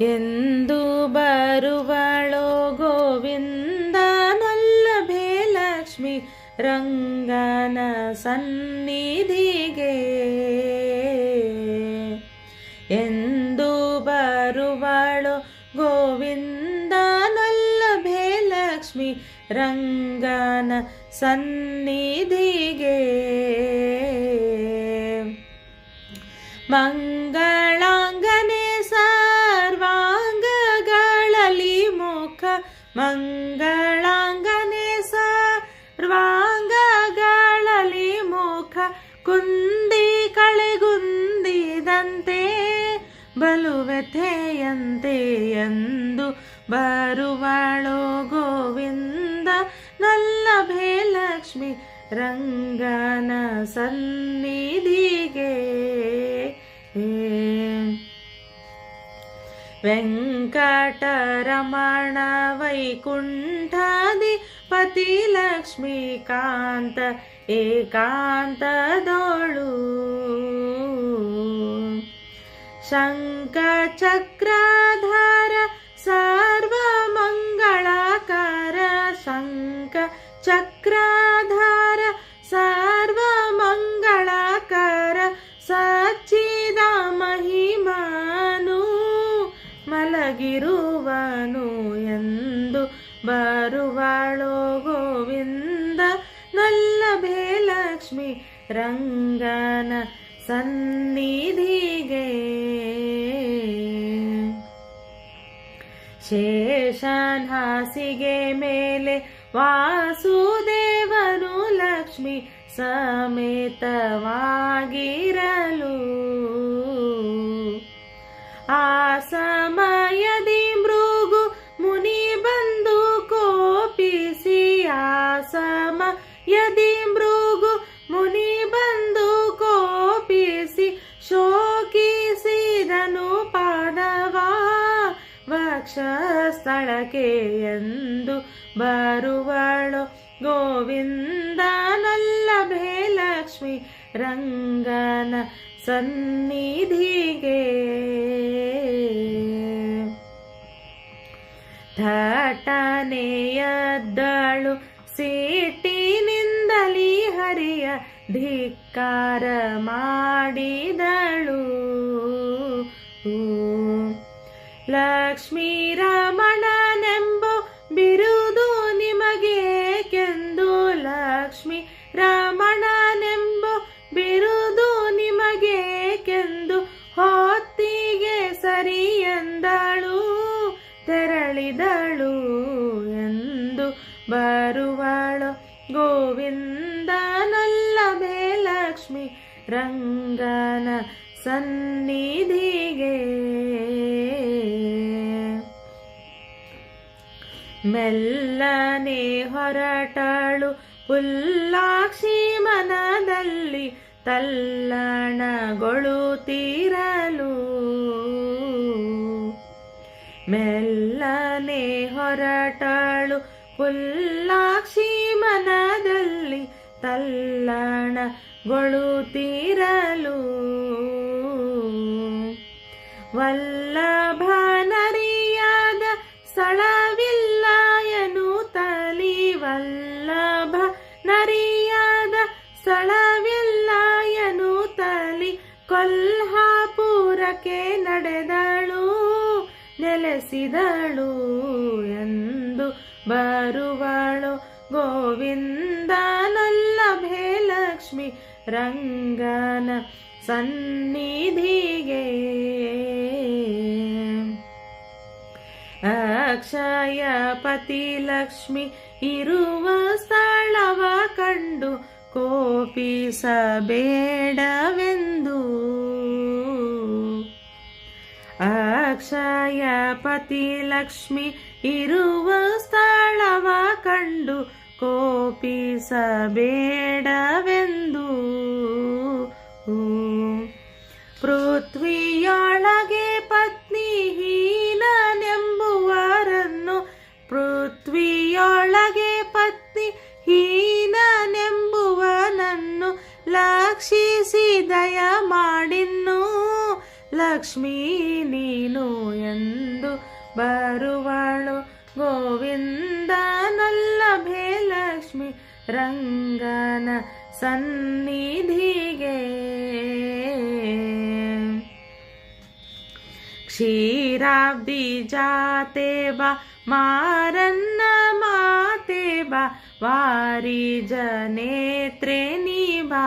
ಎಂದು ಬರುವಳೋ ಗೋವಿಂದನೊಲ್ಲಭೆ ಲಕ್ಷ್ಮಿ ರಂಗನ ಸನ್ನಿಧಿಗೆ. ಎಂದು ಬರುವಳೋ ಬರುವಳು ಗೋವಿಂದನೊಲ್ಲಭೆ ಲಕ್ಷ್ಮಿ ರಂಗನ ಸನ್ನಿಧಿಗೆ. ಮಂಗಳಾಂಗನೆ ಮಂಗಳಾಂಗನೆ ಸರ್ವಾಂಗಗಳಲ್ಲಿ ಮುಖ ಕುಂದಿ ಕಳೆಗುಂದಿದಂತೆ ಬಲುವೆಥೆಯಂತೆ ಎಂದು ಬರುವಳು ಗೋವಿಂದ ನಲ್ಲಭೆ ಲಕ್ಷ್ಮಿ ರಂಗನ ಸನ್ನಿಧಿಗೆ. वेङ्कटरमण वैकुण्ठाधिपतिलक्ष्मीकान्त एकान्त दोळु शङ्कचक्राधार सा ಮಲಗಿರುವನು ಎಂದು ಬರುವಳೋ ಗೋವಿಂದ ನಲ್ಲಭೆ ಲಕ್ಷ್ಮಿ ರಂಗನ ಸನ್ನಿಧಿಗೆ ಶೇಷನ್ ಹಾಸಿಗೆ ಮೇಲೆ ವಾಸುದೇವನು ಲಕ್ಷ್ಮಿ ಸಮೇತವಾಗಿರಲು ಆ ಸಮಯದಿ ಮೃಗು ಮುನಿ ಬಂದು ಕೋಪಿಸಿ ಶೋಕಿಸಿದನು ಪಾದವಾ. ವಕ್ಷಸ್ಥಳಕ್ಕೆ ಎಂದು ಬರುವಳು ಗೋವಿಂದ ನಲ್ಲಭೆ ಲಕ್ಷ್ಮಿ ರಂಗನ ಸನ್ನಿಧಿಗೆ. ಥಟನೆಯದ್ದಳು ಧಿಕ್ಕಾರ ಮಾಡಿದಳು. ಲಕ್ಷ್ಮೀ ರಮಣನೆಂಬ ಬಿರುದು ನಿಮಗೆ ಕೆಂದು ಲಕ್ಷ್ಮೀ ರಮಣನೆಂಬ ಬಿರುದು ನಿಮಗೆ ಕೆಂದು ಹೊತ್ತಿಗೆ ಸರಿ ಎಂದಳು, ತೆರಳಿದಳು ಎಂದು ಬರುವಳು. ಲಕ್ಷ್ಮಿ ರಂಗನ ಸನ್ನಿಧಿಗೆ. ಮೆಲ್ಲನೆ ಹೊರಟಳು ಪುಲ್ಲಾಕ್ಷಿ ಮನದಲ್ಲಿ ತಲ್ಲಣಗೊಳ್ಳುತ್ತಿರಲು ಮೆಲ್ಲನೆ ಹೊರಟಳು ಪುಲ್ಲಾಕ್ಷಿ ಮನದಲ್ಲಿ ತಲ್ಲಣಗೊಳುತ್ತಿರಲು ವಲ್ಲಭನರಿಯಾದ ಸ್ಥಳವಿಲ್ಲ ತಲಿ. ವಲ್ಲಭ ನರಿಯಾದ ಸ್ಥಳವಿಲ್ಲ ತಲಿ. ಕೊಲ್ಹಾಪುರಕ್ಕೆ ನಡೆದಳು, ನೆಲೆಸಿದಳು ಎಂದು ಬರುವಳು ಗೋವಿಂದ ಲಕ್ಷ್ಮಿ. ರಂಗನ ಸನ್ನಿಧಿಗೆ. ಅಕ್ಷಯ ಪತಿ ಲಕ್ಷ್ಮಿ ಇರುವ ಸ್ಥಳವ ಕಂಡು ಕೋಪಿಸಬೇಡವೆಂದು. ಅಕ್ಷಯ ಪತಿ ಲಕ್ಷ್ಮಿ ಇರುವ ಸ್ಥಳವ ಕಂಡು ಕೋಪಿಸಬೇಡವೆಂದು. ಲಕ್ಷಿಸಿ ದಯ ಮಾಡಿನ್ನು, ಲಕ್ಷ್ಮೀ ನೀನು ಎಂದು ಬರುವಳು. ಗೋವಿಂದನಲ್ಲಭೆ ಲಕ್ಷ್ಮಿ, ರಂಗನ ಸನ್ನಿಧಿಗೆ. ಕ್ಷೀರಾಬ್ದಿ ಜಾತೆ ಬಾ ಮಾರನ್ನ ಮಾತೆ ಬಾ वारिजनेत्रे निभा